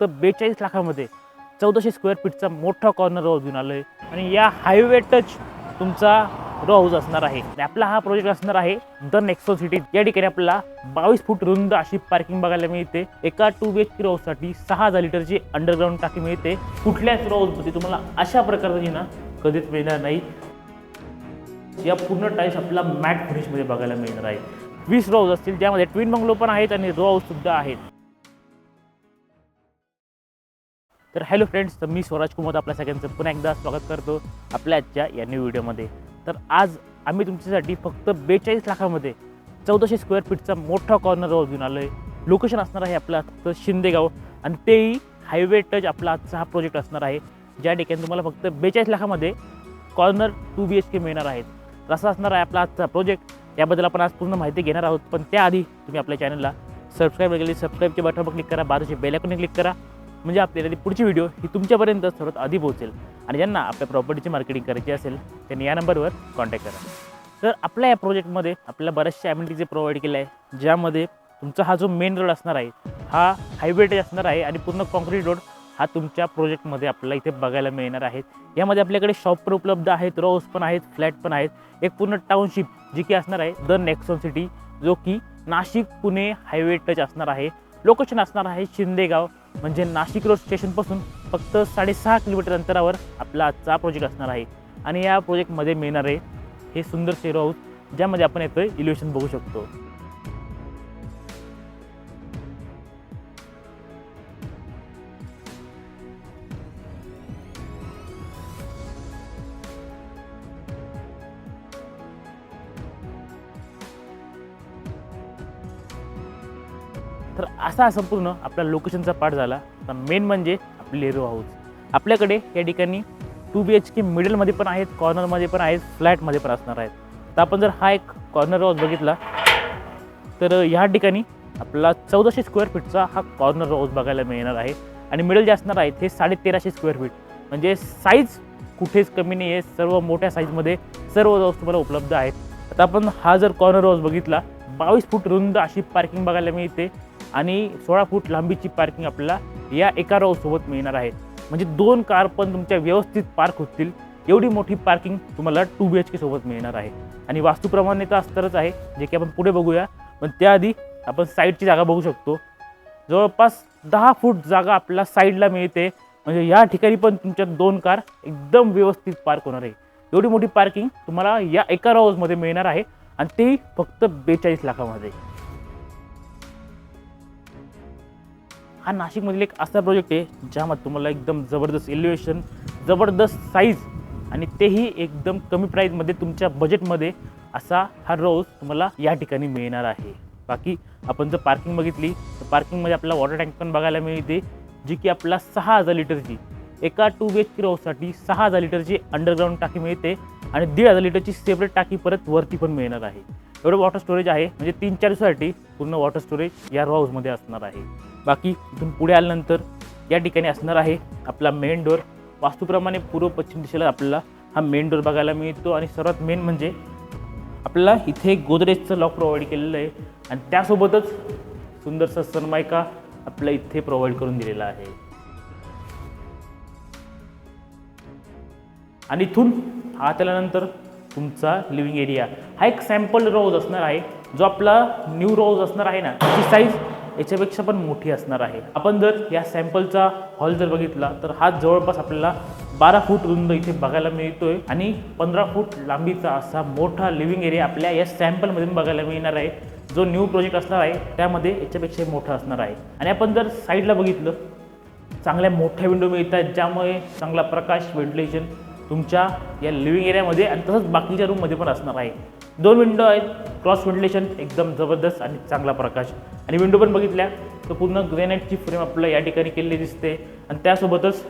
फक्त बेचाळीस लाखामध्ये चौदाशे स्क्वेअर फीटचा मोठा कॉर्नर हाऊस घेऊन आलो आहे आणि या हायवे टच तुमचा रो हाऊस असणार आहे. आणि आपला हा प्रोजेक्ट असणार आहे द नेक्सो सिटी या ठिकाणी आपल्याला बावीस फूट रुंद अशी पार्किंग बघायला मिळते. एका टू बी एच के साठी सहा हजार लिटरची अंडरग्राऊंड टाकी मिळते. कुठल्याच रो हाऊसमध्ये तुम्हाला अशा प्रकारची ना कधीच मिळणार नाही. या पूर्ण टाईल्स आपल्याला मॅट फिनिशमध्ये बघायला मिळणार आहे. वीस रो हाऊस असतील ज्यामध्ये ट्विन बंगलो पण आहेत आणि रो हाऊस सुद्धा आहेत. तर हॅलो फ्रेंड्स तर मी स्वराज कुमार आपल्या सगळ्यांचं पुन्हा एकदा स्वागत करतो आपल्या आजच्या या न्यू व्हिडिओमध्ये तर आज आम्ही तुमच्यासाठी फक्त बेचाळीस लाखामध्ये चौदाशे स्क्वेअर फीटचा मोठा कॉर्नर घेऊन आलो आहे लोकेशन असणार आहे आपलं आजचं शिंदेगाव आणि तेही हायवे टच आपला आजचा हा प्रोजेक्ट असणार आहे. ज्या ठिकाणी तुम्हाला फक्त बेचाळीस लाखामध्ये corner two B H K मिळणार आहेत. तर असा असणार आहे आपला आजचा प्रोजेक्ट याबद्दल आपण आज पूर्ण माहिती घेणार आहोत. पण त्याआधी तुम्ही आपल्या चॅनलला सबस्क्राईब केली सबस्क्राईबचे बटनवर क्लिक करा. बाजूचे बेलायकॉन क्लिक करा. म्हणजे आपल्याला ती पुढची व्हिडिओ ही तुमच्यापर्यंत सर्वात आधी पोहोचेल. आणि ज्यांना आपल्या प्रॉपर्टीची मार्केटिंग करायची असेल त्यांनी या नंबरवर कॉन्टॅक्ट करा. तर आपल्या या प्रोजेक्टमध्ये आपल्याला बऱ्याचशा ॲम्युनिटीचे प्रोव्हाइड केल्या आहे ज्यामध्ये तुमचा हा जो मेन रोड असणार आहे हा हायवे टच असणार आहे आणि पूर्ण कॉन्क्रीट रोड हा तुमच्या प्रोजेक्टमध्ये आपल्याला इथे बघायला मिळणार आहेत यामध्ये आपल्याकडे शॉप पण उपलब्ध आहेत रोज पण आहेत फ्लॅट पण आहेत. एक पूर्ण टाउनशिप जी की असणार आहे द नेक्सॉन सिटी जो की नाशिक पुणे हायवे टच असणार आहे. लोकेशन असणार आहे शिंदेगाव. म्हणजे नाशिक रोड स्टेशनपासून फक्त साडेसहा किलोमीटर अंतरावर आपला आजचा प्रोजेक्ट असणार आहे. आणि या प्रोजेक्टमध्ये मिळणारे हे सुंदर शेरो हाऊस ज्यामध्ये आपण येतं इल्युएशन बघू शकतो. असा संपूर्ण आपल्या लोकेशनचा पार्ट झाला. तर मेन म्हणजे आपली लेरो हाऊस आपल्याकडे या ठिकाणी टू बी एच के मिडलमध्ये पण आहेत कॉर्नरमध्ये पण आहेत फ्लॅटमध्ये पण असणार आहेत. तर आपण जर हा एक कॉर्नर हाऊस बघितला तर ह्या ठिकाणी आपला चौदाशे स्क्वेअर फीटचा हा कॉर्नर हाऊस बघायला मिळणार आहे. आणि मिडल जे असणार आहेत हे साडे तेराशे स्क्वेअर फीट म्हणजे साईज कुठेच कमी नाही आहे सर्व मोठ्या साईजमध्ये सर्व हाऊस तुम्हाला उपलब्ध आहेत. आता आपण हा जर कॉर्नर हाऊस बघितला बावीस फूट रुंद अशी पार्किंग बघायला मिळते. आणि सोळा फूट लांबीची पार्किंग आपल्याला या एका रोसोबत मिळणार आहे. म्हणजे दोन कार पण तुमच्या व्यवस्थित पार्क होतील. एवढी मोठी पार्किंग तुम्हाला टू बी एच के सोबत मिळणार आहे. आणि वास्तूप्रमाणे तर असणारच आहे जे की आपण पुढे बघूया. पण त्याआधी आपण साईडची जागा बघू शकतो. जवळपास दहा फूट जागा आपल्याला साईडला मिळते. म्हणजे या ठिकाणी पण तुमच्या दोन कार एकदम व्यवस्थित पार्क होणार आहे. एवढी मोठी पार्किंग तुम्हाला या एका रोजमध्ये मिळणार आहे. आणि तेही फक्त बेचाळीस लाखामध्ये. हा नाशिकमधील एक असा प्रोजेक्ट आहे ज्यामध्ये तुम्हाला एकदम जबरदस्त एलिव्हेशन जबरदस्त साईज आणि तेही एकदम कमी प्राईजमध्ये तुमच्या बजेटमध्ये असा हा रोज तुम्हाला या ठिकाणी मिळणार आहे. बाकी आपण जर पार्किंग बघितली तर पार्किंगमध्ये आपल्याला वॉटर टँक पण बघायला मिळते जी की आपला सहा हजार लिटरची एका टू बी एच के रोजसाठी सहा हजार लिटरची अंडरग्राऊंड टाकी मिळते आणि दीड हजार लिटरची सेपरेट टाकी परत वरती पण मिळणार आहे. एवढं वॉटर स्टोरेज आहे म्हणजे तीन चार दिवसासाठी पूर्ण वॉटर स्टोरेज या रो हाऊसमध्ये असणार आहे. बाकी इथून पुढे आल्यानंतर या ठिकाणी असणार आहे आपला मेन डोर वास्तूप्रमाणे पूर्व पश्चिम दिशेला आपल्याला हा मेन डोर बघायला मिळतो आणि सर्वात मेन म्हणजे आपल्याला इथे गोदरेजचं लॉक प्रोव्हाइड केलेलं आहे. आणि त्यासोबतच सुंदरसा सनमायका आपल्या इथे प्रोव्हाइड करून दिलेला आहे. आणि इथून आत आल्यानंतर तुमचा लिव्हिंग एरिया हा एक सॅम्पल रोज असणार आहे. जो आपला न्यू रोज असणार आहे ना त्याची साईज याच्यापेक्षा पण मोठी असणार आहे. आपण जर या सॅम्पलचा हॉल जर बघितला तर हा जवळपास आपल्याला बारा फूट रुंद इथे बघायला मिळतोय आणि पंधरा फूट लांबीचा असा मोठा लिव्हिंग एरिया आपल्या या सॅम्पलमधून बघायला मिळणार आहे. जो न्यू प्रोजेक्ट असणार आहे त्यामध्ये याच्यापेक्षा मोठा असणार आहे. आणि आपण जर साईडला बघितलं चांगल्या मोठ्या विंडो मिळतात ज्यामुळे चांगला प्रकाश व्हेंटिलेशन तुमच्या या लिव्हिंग एरियामध्ये आणि तसंच बाकीच्या रूममध्ये पण असणार आहे. दोन विंडो आहेत क्रॉस व्हेंटिलेशन एकदम जबरदस्त आणि चांगला प्रकाश. आणि विंडो पण बघितल्या तर पूर्ण ग्रेनाईटची फ्रेम आपल्याला या ठिकाणी केलेली दिसते. आणि त्यासोबतच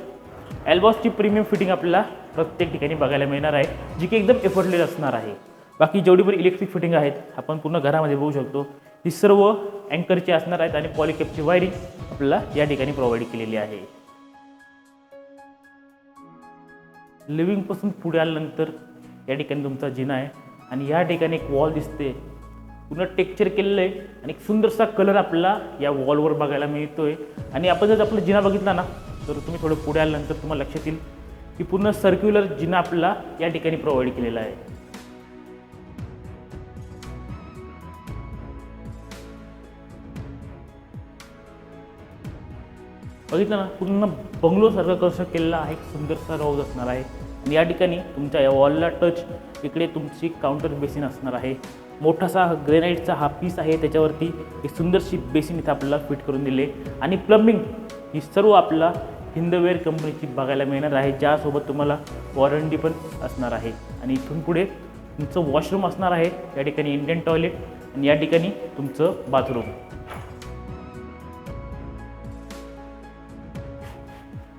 एल्बॉसची प्रीमियम फिटिंग आपल्याला प्रत्येक ठिकाणी बघायला मिळणार आहे जी की एकदम एफर्टलेस असणार आहे. बाकी जेवढी पण इलेक्ट्रिक फिटिंग आहेत आपण पूर्ण घरामध्ये बघू शकतो. ही सर्व अँकरची असणार आहेत आणि पॉलिकेपची वायरिंग आपल्याला या ठिकाणी प्रोव्हाइड केलेली आहे. लिव्हिंगपासून पुढे आल्यानंतर या ठिकाणी तुमचा जिना आहे. आणि या ठिकाणी एक वॉल दिसते. पूर्ण टेक्चर केलेलं आहे आणि एक सुंदरसा कलर आपल्याला या वॉलवर बघायला मिळतो आहे आणि आपण जर आपला जिना बघितला ना तर तुम्ही थोडं पुढे आल्यानंतर तुम्हाला लक्षात येईल की पूर्ण सर्क्युलर जिना आपल्याला या ठिकाणी प्रोव्हाइड केलेला आहे. बघितलं ना? पूर्ण बंगलोसारखं कसं केलेला आहे एक सुंदरसा रोज असणार आहे. आणि या ठिकाणी तुमच्या या वॉलला टच इकडे तुमची काउंटर बेसिन असणार आहे. मोठासा ग्रेनाईटचा हा पीस आहे त्याच्यावरती एक सुंदरशी बेसिन इथं आपल्याला फिट करून दिले. आणि प्लंबिंग ही सर्व आपल्याला हिंदवेअर कंपनीची बघायला मिळणार आहे ज्यासोबत तुम्हाला वॉरंटी पण असणार आहे. आणि इथून पुढे तुमचं वॉशरूम असणार आहे या ठिकाणी इंडियन टॉयलेट आणि या ठिकाणी तुमचं बाथरूम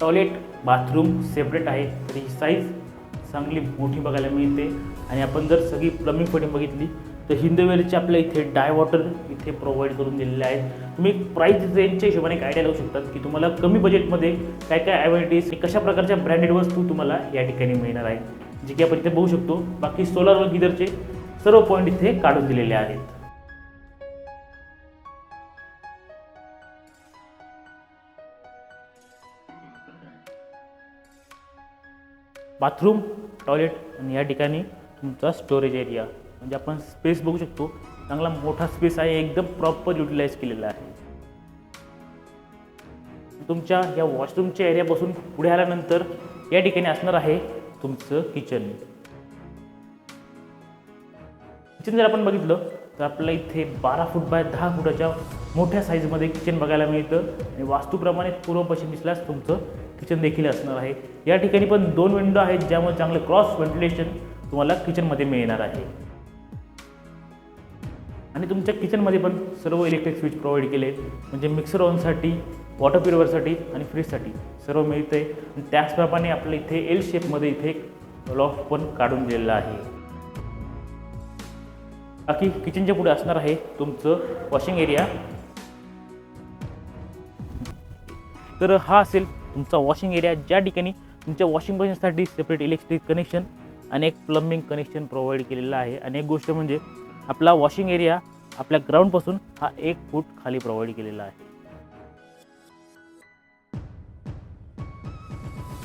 टॉयलेट बाथरूम सेपरेट आहे तर ही साईज चांगली मोठी बघायला मिळते. आणि आपण जर सगळी प्लमिंग फिटिंग बघितली तर हिंदवेलचे आपल्या इथे डाय वॉटर इथे प्रोव्हाइड करून दिलेले आहेत. तुम्ही प्राईस रेंजच्या हिशोबाने एक आयडिया लावू शकतात की तुम्हाला कमी बजेटमध्ये काय काय ॲव्हॅनिटीज कशा प्रकारच्या ब्रँडेड वस्तू तुम्हाला या ठिकाणी मिळणार आहे जे की आपण इथे बघू शकतो. बाकी सोलार व गिदरचे सर्व पॉईंट इथे काढून दिलेले आहेत. बाथरूम टॉयलेट आणि या ठिकाणी तुमचा स्टोरेज एरिया म्हणजे आपण स्पेस बघू शकतो. चांगला मोठा स्पेस आहे एकदम प्रॉपर युटिलाइज केलेला आहे. तुमच्या या वॉशरूमच्या एरियापासून पुढे आल्यानंतर या ठिकाणी असणार आहे तुमचं किचन किचन जर आपण बघितलं तर आपल्याला इथे बारा फूट बाय दहा फुटाच्या मोठ्या साईजमध्ये किचन बघायला मिळतं. आणि वास्तूप्रमाणे पूर्व पश्चिम दिसल्यास तुमचं किचन देखील असणार आहे. या ठिकाणी पण दोन विंडो आहेत ज्यामुळे चांगलं क्रॉस व्हेंटिलेशन तुम्हाला किचनमध्ये मिळणार आहे. आणि तुमच्या किचनमध्ये पण सर्व इलेक्ट्रिक स्विच प्रोव्हाइड केले. म्हणजे मिक्सर ऑनसाठी वॉटर प्युरिफायरसाठी आणि फ्रीजसाठी सर्व मिळते आणि त्याचप्रमाणे आपल्या इथे एल शेपमध्ये इथे एक लॉक पण काढून दिलेला आहे. बाकी किचनच्या पुढे असणार आहे तुमचं वॉशिंग एरिया तर हा असेल तुमचा वॉशिंग एरिया ज्या ठिकाणी तुमच्या वॉशिंग मशीनसाठी सेपरेट इलेक्ट्रिक कनेक्शन आणि एक प्लंबिंग कनेक्शन प्रोव्हाइड केलेलं आहे. आणि एक गोष्ट म्हणजे आपला वॉशिंग एरिया आपल्या ग्राउंडपासून हा एक फूट खाली प्रोव्हाइड केलेला आहे.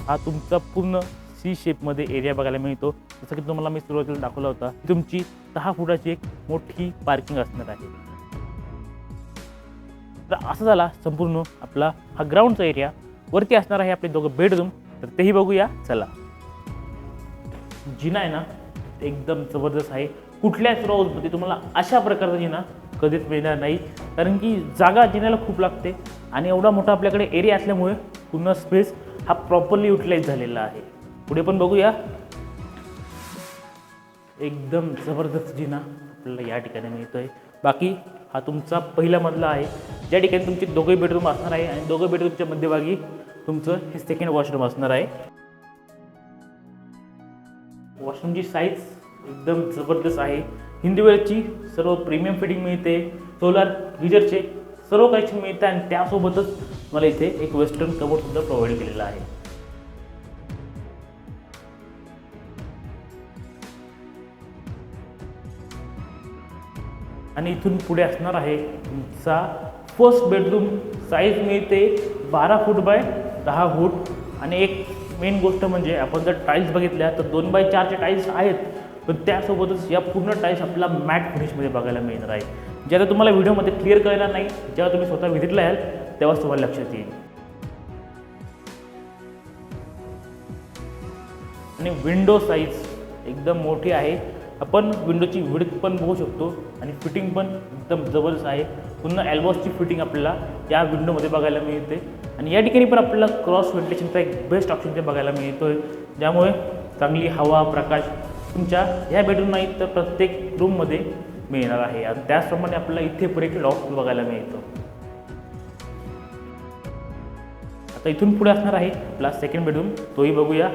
हा तुमचा पूर्ण सी शेपमध्ये एरिया बघायला मिळतो. जसं की तुम्हाला मी सुरुवातीला दाखवला होता तुमची दहा फुटाची एक मोठी पार्किंग असणार आहे. तर असं झाला संपूर्ण आपला हा ग्राउंडचा एरिया वरती असणार आहे आपले दोघं बेडरूम तर तेही बघूया. चला. जिना आहे ना एकदम जबरदस्त आहे. कुठल्याच रोजमध्ये तुम्हाला अशा प्रकारचा जिना कधीच मिळणार नाही. कारण की जागा जिन्याला खूप लागते. आणि एवढा मोठा आपल्याकडे एरिया असल्यामुळे पूर्ण स्पेस हा प्रॉपरली युटिलाइज झालेला आहे. पुढे पण बघूया. एकदम जबरदस्त जिना. आपल्याला या ठिकाणी मिळतो आहे बाकी हा तुमचा पहिला मजला आहे. ज्या ठिकाणी तुमचे दोघे बेडरूम असणार आहे आणि दोघं बेडरूमच्या मध्यभागी तुमचं हे सेकंड वॉशरूम असणार आहे. वॉशरूमची साईज एकदम जबरदस्त आहे. हिंदीवेळची सर्व प्रीमियम फिटिंग मिळते. सोलार गिजरचे सर्व कनेक्शन मिळते आणि त्यासोबतच मला इथे एक वेस्टर्न कबोर्डसुद्धा प्रोव्हाइड केलेला आहे. आणि इथून पुढे असणार आहे तुमचा फर्स्ट बेडरूम साईज मिळते बारा फूट बाय दहा फूट आणि एक मेन गोष्ट म्हणजे आपण जर टाईल्स बघितल्या तर दोन बाय चारचे टाईल्स आहेत. पण त्यासोबतच या पूर्ण टाईल्स आपल्याला मॅट फिनिशमध्ये बघायला मिळणार आहे. ज्याला तुम्हाला व्हिडिओमध्ये क्लिअर कळणार नाही जेव्हा तुम्ही स्वतः व्हिजिटला याल तेव्हाच तुम्हाला लक्षात येईल. आणि विंडो साईज एकदम मोठी आहे. आपण विंडोची विड्थ पण बघू शकतो आणि फिटिंग पण एकदम जबरदस्त आहे. पुन्हा ॲल्बॉसची फिटिंग आपल्याला या विंडोमध्ये बघायला मिळते. आणि या ठिकाणी पण आपल्याला क्रॉस व्हेंटिलेशनचा एक बेस्ट ऑप्शन ते बघायला मिळतो आहे ज्यामुळे चांगली हवा प्रकाश तुमच्या ह्या बेडरूम नाही तर प्रत्येक रूममध्ये मिळणार आहे. आणि त्याचप्रमाणे आपल्याला इथे पुढे एक लॉक बघायला मिळतो. आता इथून पुढे असणार आहे आपला सेकंड बेडरूम तोही बघूया.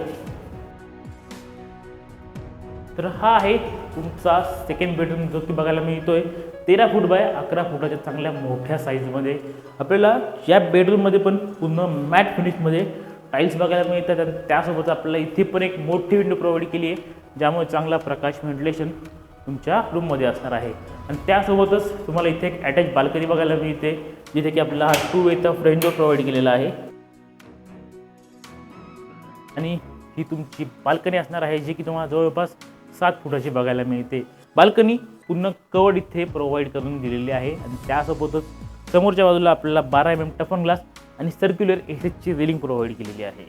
तर हा आहे तुमचा सेकंड बेडरूम जो की बघायला मिळतो आहे तेरा फूट बाय अकरा फुटाच्या चांगल्या मोठ्या साईजमध्ये आपल्याला या बेडरूममध्ये पण पूर्ण मॅट फिनिशमध्ये टाईल्स बघायला मिळतात आणि त्यासोबत आपल्याला इथे पण एक मोठी विंडो प्रोव्हाइड केली आहे ज्यामुळे चांगला प्रकाश व्हेंटिलेशन तुमच्या रूममध्ये असणार आहे. आणि त्यासोबतच तुम्हाला इथे एक अटॅच बाल्कनी बघायला मिळते जिथे की आपल्याला हा टू वेचा फ्रेंड डोर प्रोव्हाइड केलेला आहे. आणि ही तुमची बाल्कनी असणार आहे जी की तुम्हाला जवळपास सात फुटाची बघायला मिळते. बाल्कनी पूर्ण कवड इथे प्रोव्हाइड करून दिलेली आहे आणि त्यासोबतच समोरच्या बाजूला आपल्याला बारा एम एम टफन ग्लास आणि सर्क्युलर एसएसची रेलिंग प्रोव्हाइड केलेली आहे.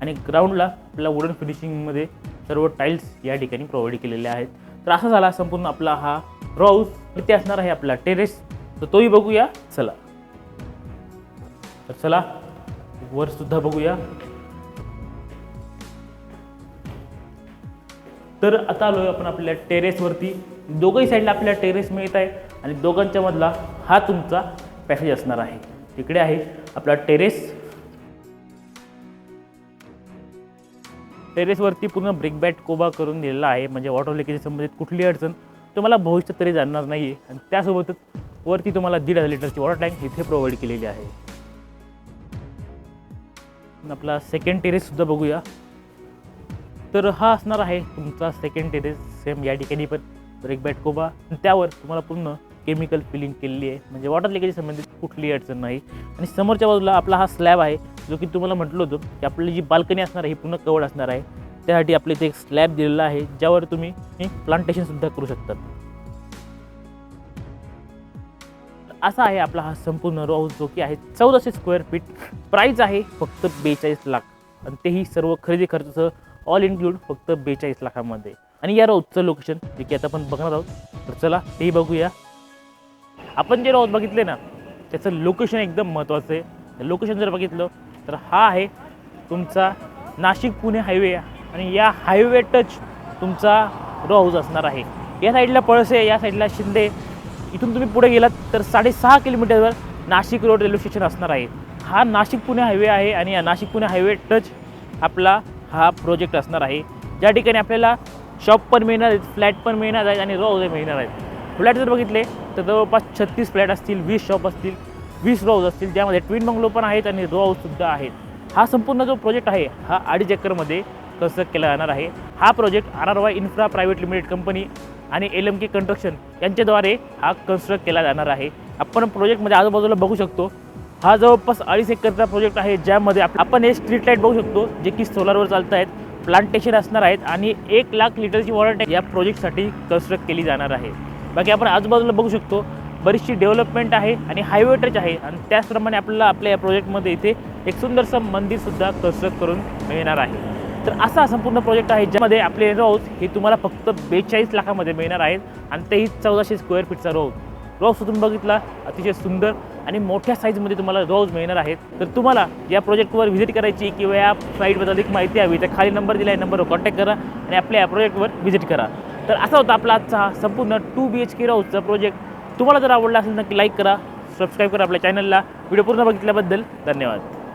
आणि ग्राउंडला आपल्याला वुडन फिनिशिंगमध्ये सर्व टाईल्स या ठिकाणी प्रोव्हाइड केलेले आहेत. तर असा झाला संपूर्ण आपला हा हाऊस इथे असणार आहे आपला टेरेस तर तोही बघूया. चला. तर चला वर सुद्धा बघूया. तर आता आलो आपण आपल्या टेरेसवरती दोघंही साईडला आपल्याला टेरेस मिळत आहे आणि दोघांच्या मधला हा तुमचा पॅसेज असणार आहे. तिकडे आहे आपला टेरेस टेरेसवरती पूर्ण ब्रेक बॅट कोबा करून दिलेला आहे. म्हणजे वॉटर लिकेज संबंधित कुठली अडचण तुम्हाला भविष्यात तरी जाणणार नाही आहे आणि त्यासोबतच वरती तुम्हाला दीड हजार लिटरची वॉटर टँक इथे प्रोव्हाइड केलेली आहे. आपला सेकंड टेरेससुद्धा बघूया. तर हा असणार आहे तुमचा सेकंड टेरेस सेम या ठिकाणी पण ब्रेक बॅट कोबा आणि त्यावर तुम्हाला पूर्ण केमिकल फिलिंग केलेली आहे. म्हणजे वॉटर लिकेज संबंधित कुठलीही अडचण नाही. आणि समोरच्या बाजूला आपला हा स्लॅब आहे जो की तुम्हाला म्हटलं होतं की आपली जी बाल्कनी असणार आहे ही पूर्ण कवड असणार आहे. त्यासाठी आपल्या इथे एक स्लॅब दिलेला आहे ज्यावर तुम्ही प्लांटेशनसुद्धा करू शकतात. असा आहे आपला हा संपूर्ण रो हाऊस जो की आहे चौदाशे स्क्वेअर फीट प्राईस आहे फक्त बेचाळीस लाख. आणि तेही सर्व खरेदी खर्च ऑल इन्क्लूड फक्त बेचाळीस लाखामध्ये. आणि या रोजचं लोकेशन जे की आता आपण बघणार आहोत तर चला तेही बघूया. आपण जे रोज बघितले ना त्याचं लोकेशन एकदम महत्त्वाचं आहे. लोकेशन जर बघितलं तर हा आहे तुमचा नाशिक पुणे हायवे आणि या हायवे टच तुमचा रो हाऊस असणार आहे. या साईडला पळसे या साईडला शिंदे. इथून तुम्ही पुढे गेलात तर साडेसहा किलोमीटरवर नाशिक रोड रेल्वे स्टेशन असणार आहे. हा नाशिक पुणे हायवे आहे आणि या नाशिक पुणे हायवे टच आपला हा प्रोजेक्ट असणार आहे. ज्या ठिकाणी आपल्याला शॉप पण मिळणार आहेत फ्लॅट पण मिळणार आहेत आणि रो मिळणार आहेत. फ्लॅट जर बघितले तर जवळपास छत्तीस फ्लॅट असतील वीस शॉप असतील वीस रो असतील. ज्यामध्ये ट्विन बंगलो पण आहेत आणि रो हाऊससुद्धा आहेत. हा संपूर्ण जो प्रोजेक्ट आहे हा अडीच एकरमध्ये कन्स्ट्रक्ट केला जाणार आहे. हा project R R Y infra private limited company आणि एल एम के कन्स्ट्रक्शन यांच्याद्वारे हा कन्स्ट्रक्ट केला जाणार आहे. आपण प्रोजेक्टमध्ये आजूबाजूला बघू शकतो. हा जवळपास अडीच एकरचा प्रोजेक्ट आहे ज्यामध्ये आप- आपण हे स्ट्रीट लाइट बघू शकतो जे की सोलारवर चालत आहेत प्लांटेशन असणार आहेत आणि एक लाख लिटरची वॉटर टँक या प्रोजेक्टसाठी कन्स्ट्रक्ट केली जाणार आहे. बाकी आपण आजूबाजूला बघू शकतो बरीचशी डेव्हलपमेंट आहे आणि हायवे टच आहे आणि त्याचप्रमाणे आपल्याला आपल्या या प्रोजेक्टमध्ये इथे एक सुंदरसं मंदिरसुद्धा कन्स्ट्रक्ट करून मिळणार आहे. तर असा संपूर्ण प्रोजेक्ट आहे ज्यामध्ये आपले रोज हे तुम्हाला फक्त बेचाळीस लाखामध्ये मिळणार आहेत आणि तेही चौदाशे स्क्वेअर फीटचा रोज रोज तुम्ही बघितला अतिशय सुंदर आणि मोठ्या साईजमध्ये तुम्हाला रोज मिळणार आहेत. तर तुम्हाला या प्रोजेक्टवर व्हिजिट करायची किंवा या साईटबद्दल अधिक माहिती हवी तर खाली नंबर दिला आहे नंबरवर कॉन्टॅक्ट करा आणि आपल्या या प्रोजेक्टवर व्हिजिट करा. तर असा होता आपला आजचा हा संपूर्ण टू बी एच के राऊसचा प्रोजेक्ट तुम्हाला जर आवडला असेल नक्की लाईक करा सबस्क्राईब करा आपल्या चॅनलला व्हिडिओ पूर्ण बघितल्याबद्दल धन्यवाद.